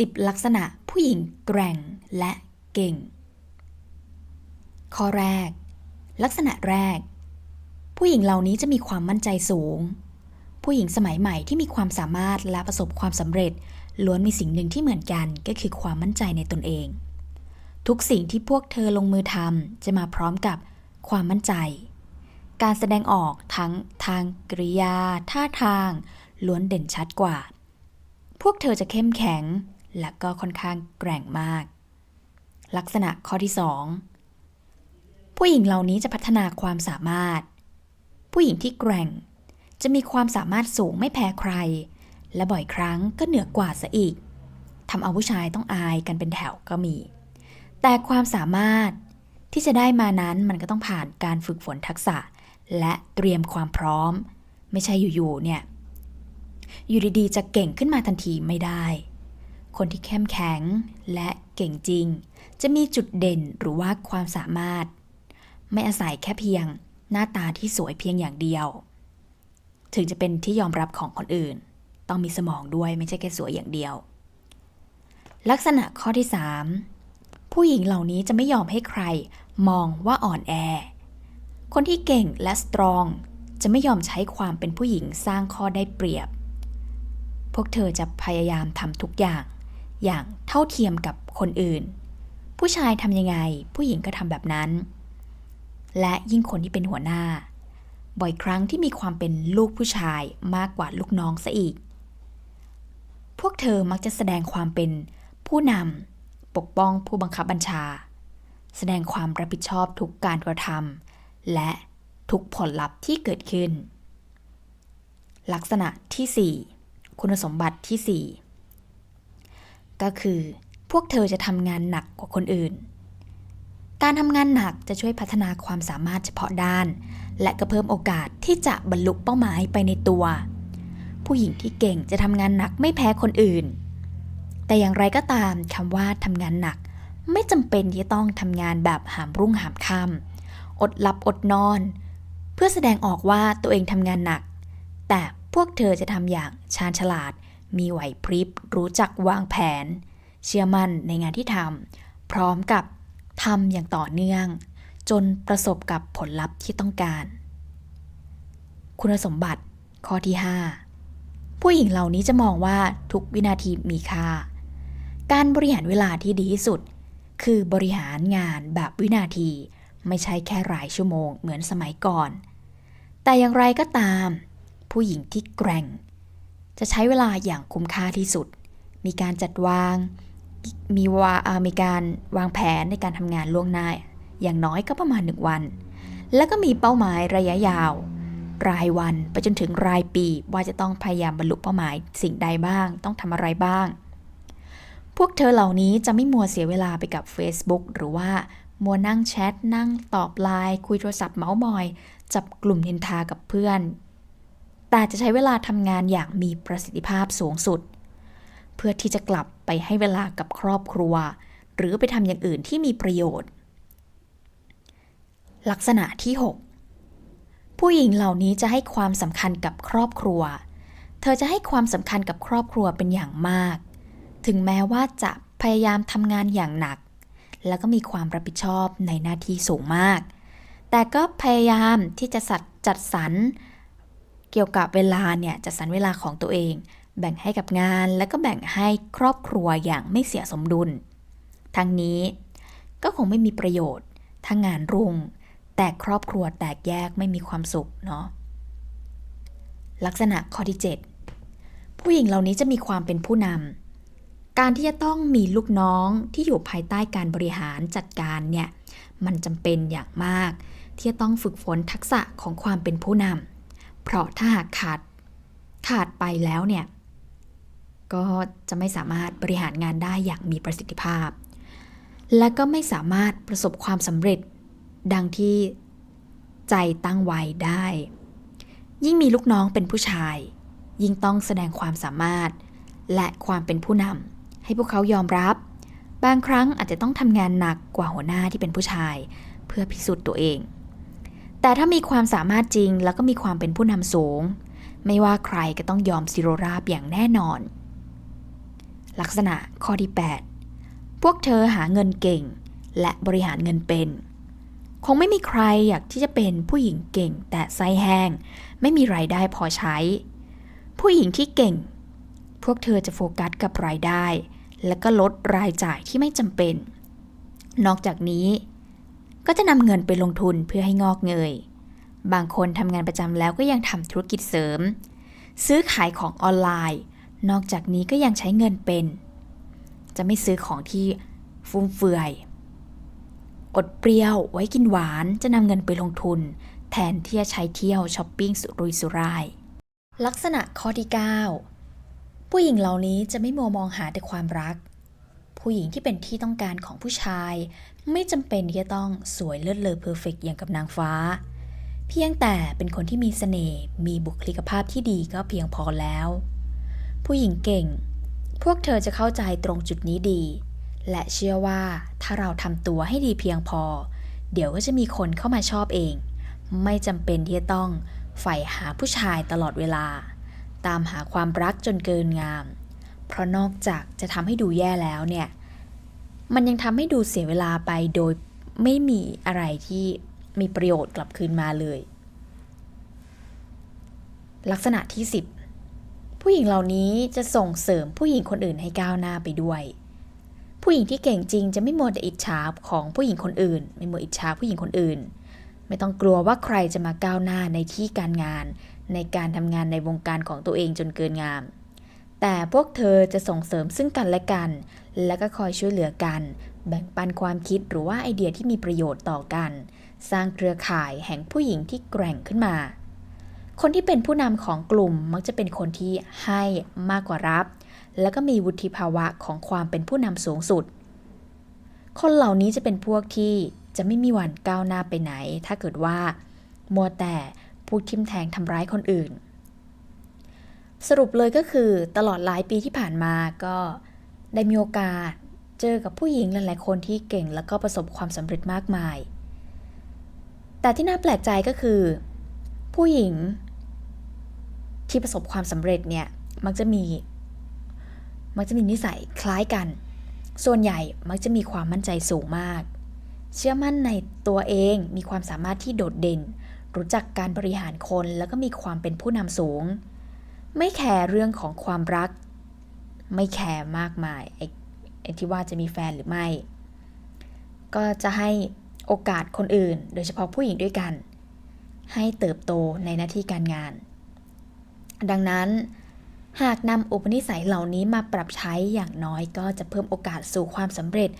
10 ลักษณะผู้หญิงแกร่งและเก่ง ข้อแรก ลักษณะแรก ผู้หญิงเหล่านี้จะมีความมั่นใจสูง ผู้หญิงสมัยใหม่ที่มีความสามารถและประสบความสำเร็จ ล้วนมีสิ่งหนึ่งที่เหมือนกันก็คือความมั่นใจในตนเอง ทุกสิ่งที่พวกเธอลงมือทำจะมาพร้อมกับความมั่นใจ การแสดงออกทั้งทางกริยา ท่าทาง ล้วนเด่นชัดกว่า พวกเธอจะเข้มแข็ง และก็ค่อนข้างแกร่งมาก ลักษณะข้อที่ 2 ผู้หญิงเหล่านี้จะพัฒนาความสามารถ ผู้หญิงที่แกร่ง จะมีความสามารถสูงไม่แพ้ใคร และบ่อยครั้งก็เหนือกว่าซะอีกทำเอาผู้ชายต้องอายกันเป็นแถวก็มี แต่ความสามารถที่จะได้มานั้นมันก็ต้องผ่านการฝึกฝนทักษะ และเตรียมความพร้อม ไม่ใช่อยู่ๆเนี่ย อยู่ดีๆ จะเก่งขึ้นมาทันทีไม่ได้ คนที่เข้มแข็งและเก่งจริง จะมีจุดเด่นหรือว่าความสามารถ ไม่อาศัยแค่เพียงหน้าตาที่สวยเพียงอย่างเดียว ถึงจะเป็นที่ยอมรับของคนอื่น ต้องมีสมองด้วยไม่ใช่แค่สวยอย่างเดียว ลักษณะข้อที่ 3 ผู้หญิงเหล่านี้จะไม่ยอมให้ใครมองว่าอ่อนแอ คนที่เก่งและสตรองจะไม่ยอมใช้ความเป็นผู้หญิงสร้างข้อได้เปรียบ พวกเธอจะพยายามทำทุกอย่าง อย่างเท่าเทียมกับคนอื่น ผู้ชายทำยังไง ผู้หญิงก็ทำแบบนั้น และยิ่งคนที่เป็นหัวหน้า บ่อยครั้งที่มีความเป็นลูกผู้ชายมากกว่าลูกน้องซะอีก พวกเธอมักจะแสดงความเป็นผู้นำปกป้องผู้บังคับบัญชา แสดงความรับผิดชอบทุกการกระทำและทุกผลลัพธ์ที่เกิดขึ้น ลักษณะที่ 4 คุณสมบัติที่ 4 ก็คือ พวกเธอจะทำงานหนักกว่าคนอื่น การทำงานหนักจะช่วยพัฒนาความสามารถเฉพาะด้าน และก็เพิ่มโอกาสที่จะบรรลุเป้าหมายไปในตัว ผู้หญิงที่เก่งจะทำงานหนักไม่แพ้คนอื่น แต่อย่างไรก็ตามคำว่าทำงานหนัก ไม่จำเป็นที่ต้องทำงานแบบหามรุ่งหามค่ำอดหลับอดนอน เพื่อแสดงออกว่าตัวเองทำงานหนัก แต่พวกเธอจะทำอย่างชาญฉลาด มีไหวพริบ รู้จักวางแผน เชื่อมั่นในงานที่ทำพร้อมกับทำอย่างต่อเนื่อง จนประสบกับผลลัพธ์ที่ต้องการ คุณสมบัติข้อที่ 5 ผู้หญิงเหล่านี้จะมองว่าทุกวินาทีมีค่า การบริหารเวลาที่ดีที่สุด คือบริหารงานแบบวินาที ไม่ใช่แค่รายชั่วโมงเหมือนสมัยก่อน แต่อย่างไรก็ตาม ผู้หญิงที่แกร่ง จะใช้เวลาอย่างคุ้มค่าที่สุด มีการจัดวาง มีวา่ามีการวางแผนในการทำงานล่วงหน้า อย่างน้อยก็ประมาณหนึ่งวัน แล้วก็มีเป้าหมายระยะยาว รายวันไปจนถึงรายปี ว่าจะต้องพยายามบรรลุเป้าหมายสิ่งใดบ้าง ต้องทำอะไรบ้าง พวกเธอเหล่านี้จะไม่มัวเสียเวลาไปกับ Facebook หรือว่ามัวนั่งแชทนั่งตอบไลน์คุยโทรศัพท์เมาส์มอย จับกลุ่มนินทากับเพื่อน แต่จะใช้เวลาทำงานอย่างมีประสิทธิภาพสูงสุด เพื่อที่จะกลับไปให้เวลากับครอบครัว หรือไปทำอย่างอื่นที่มีประโยชน์ ลักษณะที่ 6 ผู้หญิงเหล่านี้จะให้ความสำคัญกับครอบครัว เธอจะให้ความสำคัญกับครอบครัวเป็นอย่างมาก ถึงแม้ว่าจะพยายามทำงานอย่างหนัก แล้วก็มีความรับผิดชอบในหน้าที่สูงมาก แต่ก็พยายามที่จะจัดจัดสรร เกี่ยวกับเวลาเนี่ยจัดสรรเวลาของตัวเอง แบ่งให้กับงานแล้วก็แบ่งให้ครอบครัวอย่างไม่เสียสมดุล ทั้งนี้ก็คงไม่มีประโยชน์ ถ้างานรุ่ง แต่ครอบครัวแตกแยกไม่มีความสุขเนาะลักษณะข้อที่ 7 ผู้หญิงเหล่านี้จะมีความเป็นผู้นำการที่จะต้องมีลูกน้องที่อยู่ภายใต้การบริหารจัดการเนี่ยมันจำเป็นอย่างมาก ที่จะต้องฝึกฝนทักษะของความเป็นผู้นำ เพราะถ้าหากขาดขาดไปแล้วเนี่ย ก็จะไม่สามารถบริหารงานได้อย่างมีประสิทธิภาพ และก็ไม่สามารถประสบความสำเร็จ ดังที่ใจตั้งไว้ได้ ยิ่งมีลูกน้องเป็นผู้ชาย ยิ่งต้องแสดงความสามารถ และความเป็นผู้นำให้พวกเขายอมรับ บางครั้งอาจจะต้องทำงานหนักกว่าหัวหน้าที่เป็นผู้ชาย เพื่อพิสูจน์ตัวเอง แต่ถ้ามีความสามารถจริงแล้วก็มีความเป็นผู้นำสูง ไม่ว่าใครก็ต้องยอมสิโรราบอย่างแน่นอน ลักษณะข้อที่ 8 พวกเธอหาเงินเก่ง และบริหารเงินเป็น คงไม่มีใครอยากที่จะเป็นผู้หญิงเก่ง แต่ไส้แห้ง ไม่มีรายได้พอใช้ ผู้หญิงที่เก่ง พวกเธอจะโฟกัสกับรายได้ และก็ลดรายจ่ายที่ไม่จำเป็น นอกจากนี้ ก็จะนำเงินไปลงทุนเพื่อให้งอกเงย บางคนทำงานประจำแล้วก็ยังทำธุรกิจเสริม ซื้อขายของออนไลน์ นอกจากนี้ก็ยังใช้เงินเป็น จะไม่ซื้อของที่ฟุ่มเฟือยอดเปรี้ยวไว้กินหวานจะนำเงินไปลงทุน แทนที่จะใช้เที่ยวช้อปปิ้งสุรุ่ยสุร่าย ลักษณะข้อที่ 9 ผู้หญิงเหล่านี้จะไม่มัวมองหาแต่ความรัก ผู้หญิงที่เป็นที่ต้องการของผู้ชาย ไม่จำเป็นที่จะต้องสวยเลิศเลอเพอร์เฟกอย่างกับนางฟ้า เพียงแต่เป็นคนที่มีเสน่ห์มีบุคลิกภาพที่ดีก็เพียงพอแล้ว ผู้หญิงเก่ง พวกเธอจะเข้าใจตรงจุดนี้ดี และเชื่อว่าถ้าเราทำตัวให้ดีเพียงพอ เดี๋ยวก็จะมีคนเข้ามาชอบเอง ไม่จำเป็นที่จะต้องใฝ่หาผู้ชายตลอดเวลา ตามหาความรักจนเกินงาม เพราะนอกจากจะทำให้ดูแย่แล้วเนี่ย มันยังทำให้ดูเสียเวลาไปโดยไม่มีอะไรที่มีประโยชน์กลับคืนมาเลย ลักษณะที่ 10 ผู้หญิงเหล่านี้จะส่งเสริมผู้หญิงคนอื่นให้ก้าวหน้าไปด้วย ผู้หญิงที่เก่งจริงจะไม่มัวแต่อิจฉาของผู้หญิงคนอื่น ไม่มัวอิจฉาผู้หญิงคนอื่น ไม่ต้องกลัวว่าใครจะมาก้าวหน้าในที่การงาน ในการทำงานในวงการของตัวเองจนเกินงาม แต่พวกเธอจะส่งเสริมซึ่งกันและกัน และก็คอยช่วยเหลือกัน แบ่งปันความคิดหรือว่าไอเดียที่มีประโยชน์ต่อกัน สร้างเครือข่ายแห่งผู้หญิงที่แกร่งขึ้นมา คนที่เป็นผู้นำของกลุ่มมักจะเป็นคนที่ให้มากกว่ารับ แล้วก็มีวุฒิภาวะของความเป็นผู้นำสูงสุด คนเหล่านี้จะเป็นพวกที่จะไม่มีวันก้าวหน้าไปไหน ถ้าเกิดว่ามัวแต่พูดทิมแทงทำร้ายคนอื่น สรุปเลยก็คือตลอดหลายปีที่ผ่านมาก็ได้มีโอกาสเจอกับผู้หญิงหลายๆคนที่เก่งแล้วก็ประสบความสำเร็จมากมาย แต่ที่น่าแปลกใจก็คือ ผู้หญิงที่ประสบความสำเร็จเนี่ยมักจะมี มักจะมีนิสัยคล้ายกัน ส่วนใหญ่มักจะมีความมั่นใจสูงมาก เชื่อมั่นในตัวเองมีความสามารถที่โดดเด่น รู้จักการบริหารคนแล้วก็มีความเป็นผู้นำสูง ไม่แคร์เรื่องของความรัก ไม่แคร์มากมายไอ้ไอที่ว่าจะมีแฟนหรือไม่ ก็จะให้โอกาสคนอื่น โดยเฉพาะผู้หญิงด้วยกัน ให้เติบโตในหน้าที่การงาน ดังนั้นหากนำอุปนิสัยเหล่านี้มาปรับใช้อย่างน้อยก็จะเพิ่มโอกาสสู่ความสำเร็จ